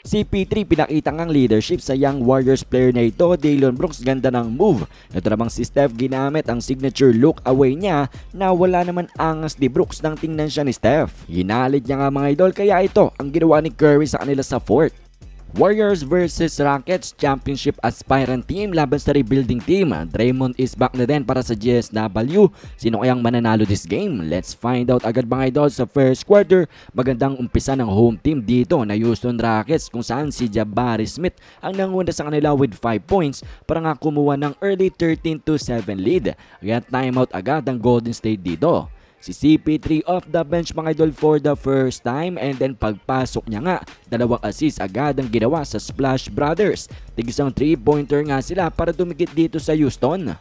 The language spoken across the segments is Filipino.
Si P3 pinakita ngang leadership sa young Warriors player na ito, Daylon Brooks, ganda ng move. Ito namang si Steph ginamit ang signature look away niya na wala naman angas ni Brooks nang tingnan siya ni Steph. Hinalid niya nga mga idol kaya ito ang ginawa ni Curry sa kanila sa fourth. Warriors versus Rockets Championship aspirant team laban sa rebuilding team. Draymond is back na din para sa GSW. Sino kayang mananalo this game? Let's find out agad mga idol sa first quarter. Magandang umpisa ng home team dito na Houston Rockets kung saan si Jabari Smith ang nanguna sa kanila with 5 points para nga kumuha ng early 13 to 7 lead. Kaya timeout agad ang Golden State dito. Si CP3 off the bench mga idol for the first time and then pagpasok niya nga, dalawang assist agad ang ginawa sa Splash Brothers. Tigisang 3-pointer nga sila para dumikit dito sa Houston.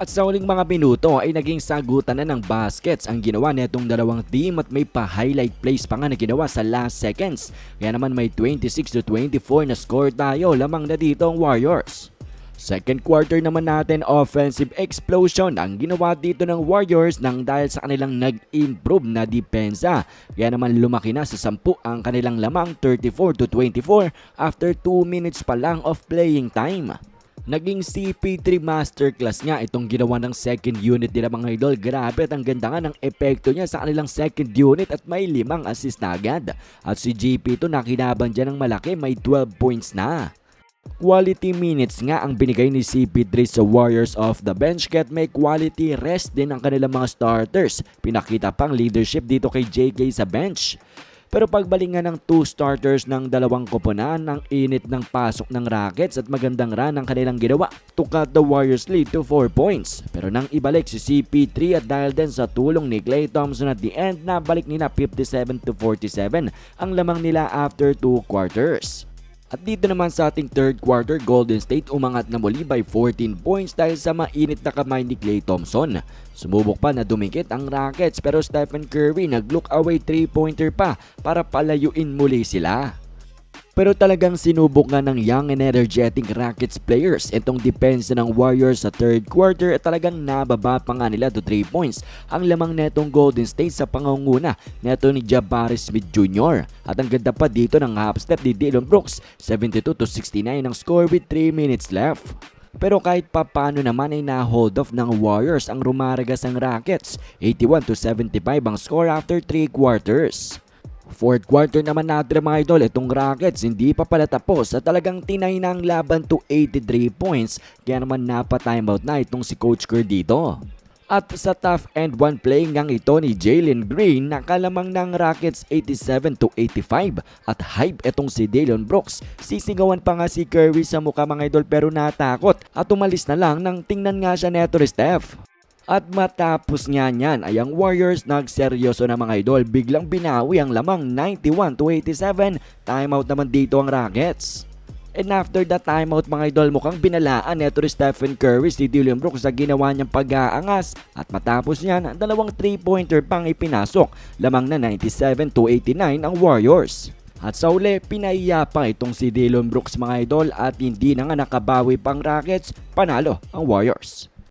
At sa uling mga minuto ay naging sagutan na ng baskets ang ginawa nitong dalawang team at may pa-highlight plays pa nga na ginawa sa last seconds. Kaya naman may 26 to 24 na score tayo lamang na dito ang Warriors. Second quarter naman natin offensive explosion ang ginawa dito ng Warriors nang dahil sa kanilang nag-improve na depensa. Kaya naman lumaki na sa 10 ang kanilang lamang 34 to 24 after 2 minutes pa lang of playing time. Naging CP3 masterclass nga itong ginawa ng second unit nila mga idol. Grabe at ang ganda nga ng epekto niya sa kanilang second unit at may limang assist na agad. At si GP to nakinaban dyan ng malaki may 12 points na. Quality minutes nga ang binigay ni CP3 sa Warriors off the bench kaya't may quality rest din ang kanilang mga starters. Pinakita pang leadership dito kay JK sa bench. Pero pagbalik nga ng two starters ng dalawang koponan ang init ng pasok ng Rockets at magandang run ang kanilang ginawa to cut the Warriors lead to 4 points. Pero nang ibalik si CP3 at dahil din sa tulong ni Klay Thompson at the end na balik nila 57 to 47 ang lamang nila after 2 quarters. At dito naman sa ating third quarter, Golden State umangat na muli by 14 points dahil sa mainit na kamay ni Klay Thompson. Sumubok pa na dumikit ang Rockets pero Stephen Curry nag-look away 3-pointer pa para palayuin muli sila. Pero talagang sinubok nga ng young and energetic Rockets players itong depensa ng Warriors sa third quarter at talagang nababa pa nga nila to 3 points ang lamang netong Golden State sa pangunguna neto ni Jabari Smith Jr. At ang ganda pa dito ng half step ni Dillon Brooks 72 to 69 ang score with 3 minutes left. Pero kahit papano naman ay na-hold off ng Warriors ang rumaragas ang Rockets 81 to 75 ang score after 3 quarters. Fourth quarter naman natin mga idol, itong Rockets hindi pa pala tapos at talagang tinay na ang laban to 83 points kaya naman napa-timeout na itong si Coach Kerr dito. At sa tough end one play ngang ito ni Jalen Green nakalamang ng Rockets 87 to 85 at hype itong si Dillon Brooks. Sisigawan pa nga si Curry sa mukha mga idol pero natakot at umalis na lang nang tingnan nga siya neto ni Steph. At matapos nga niyan ay ang Warriors nagseryoso na mga idol biglang binawi ang lamang 91 to 87 timeout naman dito ang Rockets. And after that timeout mga idol mukhang binalaan neto ni Stephen Curry si Dillon Brooks sa ginawa niyang pag-aangas at matapos niyan ang dalawang 3-pointer pang ipinasok lamang na 97 to 89 ang Warriors. At sa uli, pinaiya pa itong si Dillon Brooks mga idol at hindi na nga nakabawi pang Rockets, panalo ang Warriors.